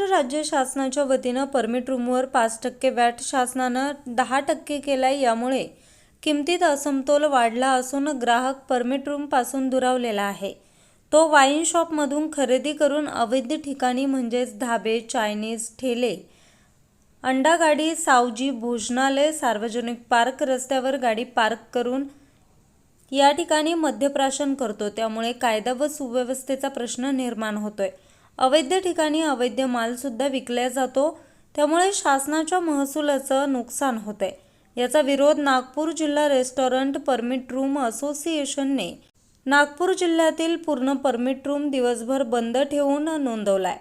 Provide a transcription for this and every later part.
महाराष्ट्र राज्य शासनाच्या वतीनं परमिट रूमवर पाच टक्के वॅट शासनानं दहा टक्के केलाय यामुळे किमतीत असमतोल वाढला असून ग्राहक परमिट रूमपासून दुरावलेला आहे. तो वाईन शॉपमधून खरेदी करून अवैध ठिकाणी म्हणजेच धाबे चायनीज ठेले अंडा गाडी सावजी भोजनालय सार्वजनिक पार्क रस्त्यावर गाडी पार्क करून या ठिकाणी मद्यप्राशन करतो. त्यामुळे कायदा व सुव्यवस्थेचा प्रश्न निर्माण होतोय. अवैध ठिकाणी अवैध माल सुद्धा विकला जातो. त्यामुळे शासनाच्या महसुलाचं नुकसान होतंय. याचा विरोध नागपूर जिल्हा रेस्टॉरंट परमिट रूम असोसिएशनने नागपूर जिल्ह्यातील पूर्ण परमिट रूम दिवसभर बंद ठेवून नोंदवलाय.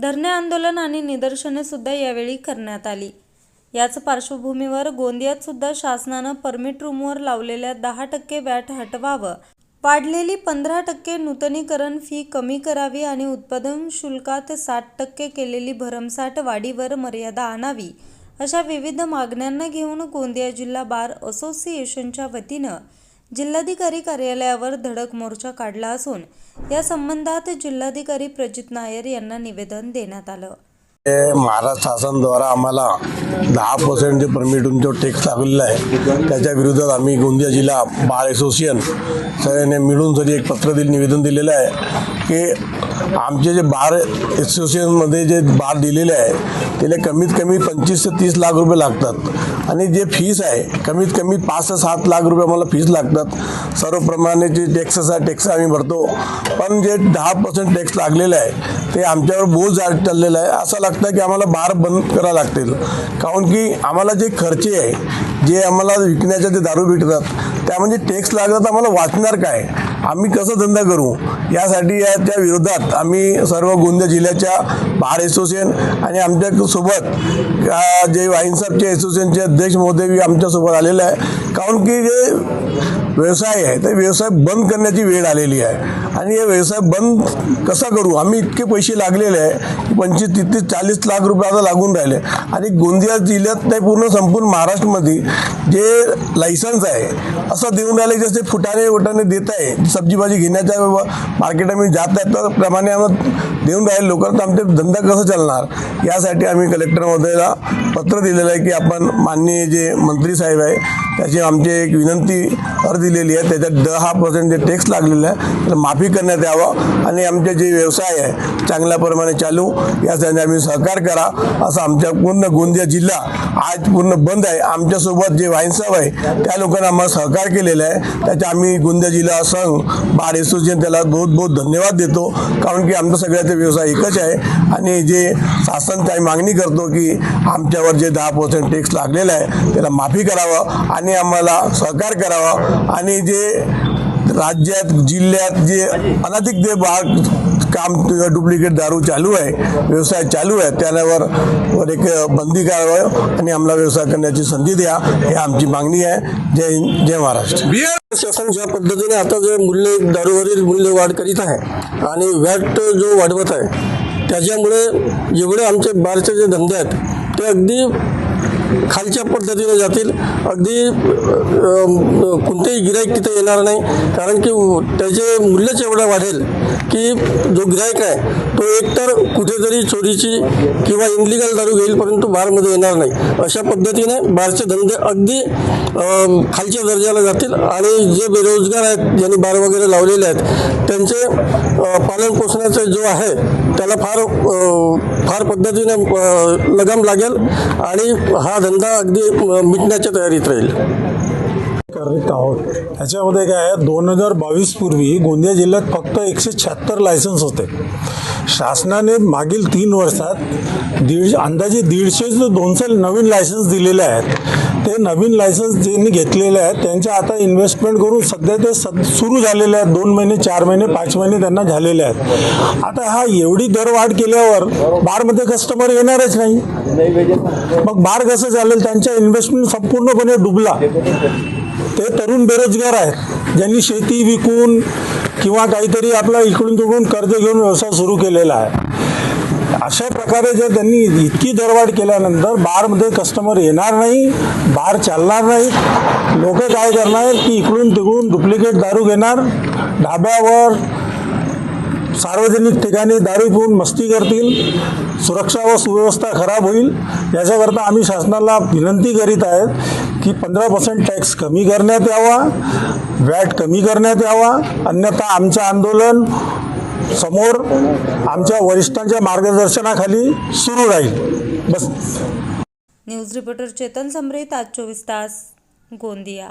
धरणे आंदोलन आणि निदर्शने सुद्धा यावेळी करण्यात आली. याच पार्श्वभूमीवर गोंदियात सुद्धा शासनानं परमिट रूमवर लावलेल्या दहा टक्के वॅट हटवावं वाढलेली पंधरा टक्के नूतनीकरण फी कमी करावी आणि उत्पादन शुल्कात साठ टक्के केलेली भरमसाठ वाढीवर मर्यादा आणावी अशा विविध मागण्यांना घेऊन गोंदिया जिल्हा बार असोसिएशनच्या वतीनं जिल्हाधिकारी कार्यालयावर धडक मोर्चा काढला असून या संबंधात जिल्हाधिकारी प्रजित नायर यांना निवेदन देण्यात आलं. महाराष्ट्र शासनद्वारा आम्हाला दहा पर्सेंट जे परमिटून जो टॅक्स लागलेला आहे. त्याच्या विरोधात आम्ही गोंदिया जिल्हा बार असोसिएशन सगळ्यांनी मिळून जरी एक पत्र दिलं निवेदन दिलेलं आहे की आमचे जे बार असोसिएशनमध्ये जे बार दिलेले आहे त्याला कमीत कमी पंचवीस ते तीस लाख रुपये लागतात. आणि जे फीस आहे कमीत कमी पाच ते सात लाख रुपये आम्हाला फीस लागतात. सर्वप्रमाणे जे टॅक्सेस आहे टॅक्स आम्ही भरतो. पण जे दहा पर्सेंट टॅक्स लागलेलं आहे ते आमच्यावर बोज जा- चाललेलं आहे. असं लागतं की आम्हाला बार बंद करावं लागतील. काऊन की आम्हाला जे खर्चे आहे जे आम्हाला विकण्याचे जे दारू भेटतात त्यामध्ये म्हणजे टॅक्स लागतात आम्हाला वाचणार काय? आम्ही कसं धंदा करू? यासाठी याच्या विरोधात आम्ही सर्व गोंदिया जिल्ह्याच्या बार असोसिएशन आणि आमच्यासोबत जे वाईनसाबचे असोसिएशनचे अध्यक्ष महोदय आमच्यासोबत आलेले आहे. काऊन की जे व्यवसाय आहे ते व्यवसाय बंद करण्याची वेळ आलेली आहे. आणि हे व्यवसाय बंद कसा करू? आम्ही इतके पैसे लागलेले आहे की पंचवीस तीस चाळीस लाख रुपये आता लागून राहिले. आणि गोंदिया जिल्ह्यात नाही पूर्ण संपूर्ण महाराष्ट्रामध्ये जे लायसन्स आहे असं देऊन राहिले जसे फुटाने वटाने देत आहे सब्जी भाजी घेण्याच्या आम्ही जात आहेत त्याप्रमाणे आम्हाला देऊन राहिले. लोकांना आमचे धंदा कसं चालणार? यासाठी आम्ही कलेक्टर महोदयाला पत्र दिलेलं आहे की आपण माननीय जे मंत्री साहेब आहे त्याची आमची एक विनंती अर्ज दिलेली आहे. त्याच्यात दहा पर्सेंट जे टॅक्स लागलेला आहे तर माफी करण्यात यावं आणि आमचे जे व्यवसाय आहे चांगल्या प्रमाणे चालू यासाठी आम्ही सहकार करा. असं आमच्या पूर्ण गोंदिया जिल्हा आज पूर्ण बंद आहे. आमच्यासोबत जे वाईनसाहेब आहे त्या लोकांना आम्हाला सहकार केलेला आहे. त्याच्या आम्ही गोंदिया जिल्हा संघ बार असोसिएशन त्याला बहुत बहुत धन्यवाद देतो. कारण की आमचा सगळ्याचा व्यवसाय एकच आहे. आणि जे शासन काही मागणी करतो की आमच्यावर जे दहा पर्सेंट टॅक्स लागलेला आहे त्याला माफी करावं. आणि आम्हाला सहकार करावा आणि जे राज्यात जिल्ह्यात जे अनाधिक जे भाग काम डुप्लिकेट दारू चालू आहे व्यवसाय चालू आहे त्यावर एक बंदी करावं आणि आम्हाला व्यवसाय करण्याची संधी द्या ही आमची मागणी आहे. जय हिंद जय महाराष्ट्र. शासन ज्या पद्धतीने आता जे मूल्य दारूवरील मूल्य वाढ करीत आहे आणि व्हॅट जो वाढवत आहे त्याच्यामुळे जेवढे आमचे बारचे जे धंदे आहेत ते अगदी खालच्या पद्धतीने जातील. अगदी कोणतेही गिराईक तिथे येणार नाही. कारण की त्याचे मूल्यच एवढं वाढेल की जो गिराईक आहे तो एकतर कुठेतरी चोरीची किंवा इनलिगल दारू घेईल परंतु बारमध्ये येणार नाही. अशा पद्धतीने बारचे धंदे अगदी खालच्या दर्जाला जातील आणि जे बेरोजगार आहेत ज्यांनी बार वगैरे लावलेले आहेत त्यांचे पालन पोषणाचं जो आहे त्याला फार फार पद्धतीने लगाम लागेल. आणि हा धंदा अगदी मिटण्याच्या तयारीत राहील. करत आहोत. त्याच्यामध्ये काय आहे दोन हजार बावीस पूर्वी गोंदिया जिल्ह्यात फक्त एकशे शहात्तर लायसन्स होते. शासनाने मागील तीन वर्षात दीड अंदाजे दीडशे ते दोनशे नवीन लायसन्स दिलेले आहेत. ते नवीन लायसन्स ज्यांनी घेतलेले आहेत त्यांच्या आता इन्व्हेस्टमेंट करून सध्या ते सुरू झालेले आहेत. दोन महिने चार महिने पाच महिने त्यांना झालेले आहेत. आता हा एवढी दरवाढ केल्यावर बारमध्ये कस्टमर येणारच नाही. मग बार कसं चालेल? त्यांच्या इन्व्हेस्टमेंट संपूर्णपणे डुबला. ते तरुण बेरोजगार आहेत. ज्यांनी शेती विकून किंवा काहीतरी आपला इकडून तिकडून कर्ज घेऊन व्यवसाय सुरू केलेला आहे. अशा प्रकारे जर त्यांनी इतकी दरवाढ केल्यानंतर बारमध्ये कस्टमर येणार नाही बार चालणार नाही लोक काय करणार की इकडून तिकडून डुप्लिकेट दारू घेणार ढाब्यावर सार्वजनिक ठिकाणी दारू पिऊन मस्ती करतील सुरक्षा व सुव्यवस्था खराब होईल. याच्याकरता आम्ही शासनाला विनंती करीत आहेत की पंधरा पर्सेंट टॅक्स कमी करण्यात यावा वॅट कमी करण्यात यावा. अन्यथा आमचं आंदोलन समोर आमच्या वरिष्ठांच्या मार्गदर्शनाखाली सुरू राहील. बस. न्यूज रिपोर्टर चेतन समरे आज चोवीस तास गोंदिया.